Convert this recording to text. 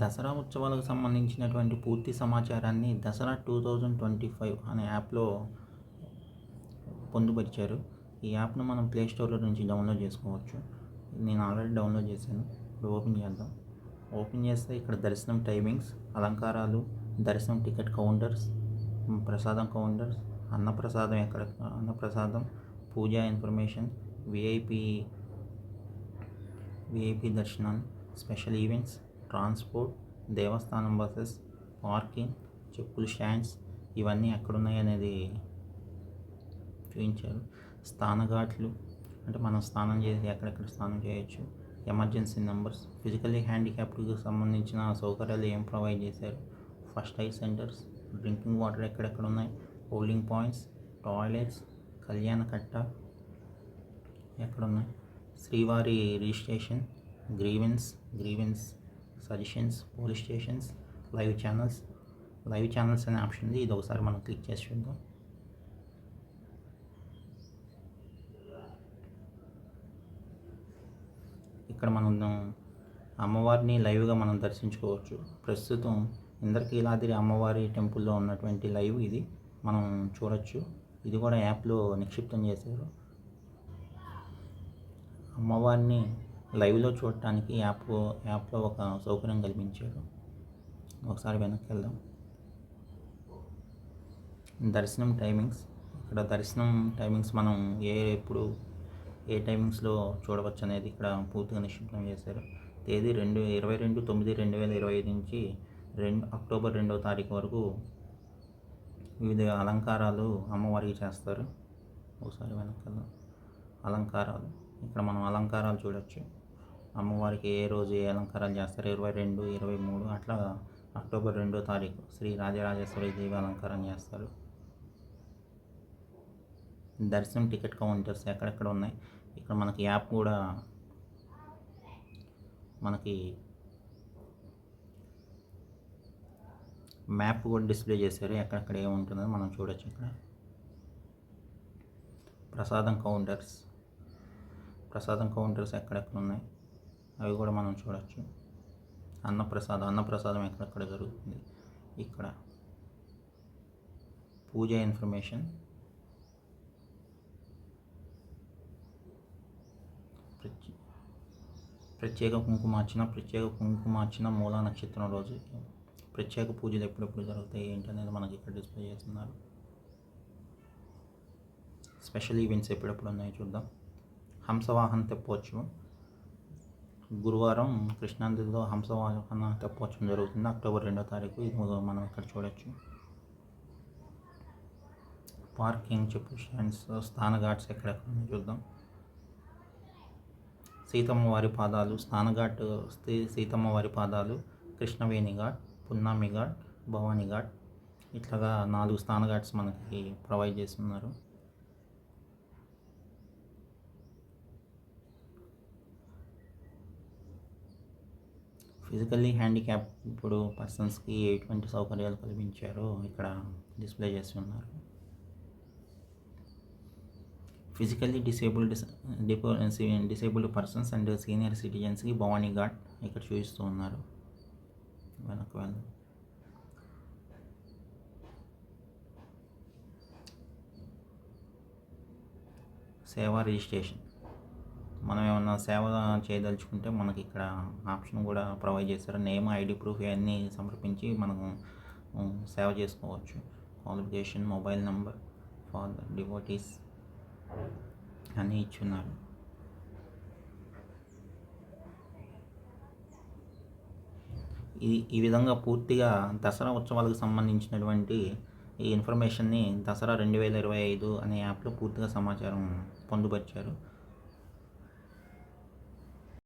దసరా ఉత్సవాలకు సంబంధించినటువంటి పూర్తి సమాచారాన్ని Dasara two thousand twenty five అనే యాప్లో పొందుపరిచారు. ఈ యాప్ను మనం ప్లే స్టోర్లో నుంచి డౌన్లోడ్ చేసుకోవచ్చు. నేను ఆల్రెడీ డౌన్లోడ్ చేశాను. ఇప్పుడు ఓపెన్ చేద్దాం. ఓపెన్ చేస్తే ఇక్కడ దర్శనం టైమింగ్స్ అలంకారాలు దర్శనం టికెట్ కౌంటర్స్ ప్రసాదం కౌంటర్స్ అన్నప్రసాదం ఎక్కడ అన్నప్రసాదం పూజా ఇన్ఫర్మేషన్ విఐపి విఐపి దర్శనాలు స్పెషల్ ఈవెంట్స్ ట్రాన్స్పోర్ట్ దేవస్థానం బస్సెస్ పార్కింగ్ చెప్పులు స్టాండ్స్ ఇవన్నీ ఎక్కడున్నాయి అనేది చూపించారు స్థానఘాట్లు అంటే మనం స్నానం చేసి ఎక్కడెక్కడ స్నానం చేయొచ్చు ఎమర్జెన్సీ నెంబర్స్ ఫిజికల్లీ హ్యాండిక్యాప్డ్కి సంబంధించిన సౌకర్యాలు ఏం ప్రొవైడ్ చేశారు first aid centers drinking water ఎక్కడెక్కడ ఉన్నాయి holding points toilets Kalyana Katta ఎక్కడున్నాయి శ్రీవారి registration grievance grievance suggestions police stations live channels live channels అనే ఆప్షన్ ఉంది ఇది ఒకసారి మనం క్లిక్ చేసి చూద్దాం. ఇక్కడ మనం అమ్మవారిని లైవ్గా మనం దర్శించుకోవచ్చు. ప్రస్తుతం ఇంద్రకీలాద్రి అమ్మవారి టెంపుల్లో ఉన్నటువంటి లైవ్ ఇది మనం చూడొచ్చు. ఇది కూడా యాప్లో నిక్షిప్తం చేశారు. అమ్మవారిని లైవ్లో చూడటానికి యాప్ యాప్లో ఒక సౌకర్యం కల్పించాడు ఒకసారి వెనక్కి వెళ్దాం దర్శనం టైమింగ్స్. ఇక్కడ దర్శనం టైమింగ్స్ మనం ఏ ఎప్పుడు ఏ టైమింగ్స్లో చూడవచ్చు అనేది ఇక్కడ పూర్తిగా నిక్షిప్తం చేశారు. తేదీ రెండు ఇరవై రెండు తొమ్మిది రెండు వేల ఇరవై ఐదు నుంచి రెండు అక్టోబర్ రెండవ తారీఖు వరకు వివిధ అలంకారాలు అమ్మవారికి చేస్తారు. ఒకసారి వెనకాల అలంకారాలు. ఇక్కడ మనం అలంకారాలు చూడొచ్చు. అమ్మవారికి ఏ రోజు ఏ అలంకారాలు చేస్తారు? ఇరవై రెండు ఇరవై మూడు అట్లా అక్టోబర్ రెండో తారీఖు శ్రీ రాజరాజేశ్వరి దేవి అలంకారం చేస్తారు. దర్శనం టికెట్ కౌంటర్స్ ఎక్కడెక్కడ ఉన్నాయి? ఇక్కడ మనకి యాప్ కూడా మనకి మ్యాప్ కూడా డిస్ప్లే చేశారు. ఎక్కడెక్కడ ఏముంటుందో మనం చూడొచ్చు ఇక్కడ. ప్రసాదం కౌంటర్స్. ప్రసాదం కౌంటర్స్ ఎక్కడెక్కడ ఉన్నాయి? అవి కూడా మనం చూడవచ్చు అన్నప్రసాదం అన్నప్రసాదం ఎక్కడెక్కడ జరుగుతుంది? ఇక్కడ. పూజ ఇన్ఫర్మేషన్. ప్రత్యే- ప్రత్యేక కుంకుమార్చన ప్రత్యేక కుంకుమార్చన మూలా నక్షత్రం రోజు. ప్రత్యేక పూజలు ఎప్పుడెప్పుడు జరుగుతాయి ఏంటి అనేది మనకి ఇక్కడ డిస్ప్లే చేస్తున్నారు. స్పెషల్ ఈవెంట్స్ ఎప్పుడెప్పుడు ఉన్నాయో చూద్దాం. హంసవాహన తెప్పోత్సవం గురువారం కృష్ణానదిలో హంసవాహన తెప్పోత్సవం జరుగుతుంది. అక్టోబర్ రెండో తారీఖు ఇది మనం ఇక్కడ చూడొచ్చు. పార్కింగ్ చెప్పు స్టాండ్స్ స్థాన ఘాట్స్ ఎక్కడెక్కడ చూద్దాం. సీతమ్మ వారి పాదాలు స్థానఘాట్ శ్రీ- సీతమ్మ వారి పాదాలు కృష్ణవేణి ఘాట్ పున్నామి ఘాట్ భవానీ ఘాట్ ఇట్లాగా నాలుగు స్నాన ఘాట్స్ మనకి ప్రొవైడ్ చేస్తున్నారు. ఫిజికల్లీ హ్యాండిక్యాప్ ఇప్పుడు పర్సన్స్కి ఎటువంటి సౌకర్యాలు కల్పించారో ఇక్కడ డిస్ప్లే చేస్తున్నారు. Physically disabled depot disabled persons and senior సిటిజన్స్కి Bhavani Ghat ఇక్కడ చూపిస్తూ ఉన్నారు. వెనక్కి వెళ్ళి సేవా రిజిస్ట్రేషన్. మనం ఏమన్నా సేవ చేయదలుచుకుంటే మనకి ఇక్కడ ఆప్షన్ కూడా ప్రొవైడ్ చేస్తారు నేమ్ ఐడి ప్రూఫ్ ఇవన్నీ సమర్పించి మనం సేవ చేసుకోవచ్చు. Qualification mobile number for devotees అన్నీ ఇచ్చున్నారు. ఈ ఈ విధంగా పూర్తిగా దసరా ఉత్సవాలకు సంబంధించినటువంటి ఈ ఇన్ఫర్మేషన్ని దసరా రెండు వేల ఇరవై ఐదు అనే యాప్లో పూర్తిగా సమాచారం పొందుపరిచారు.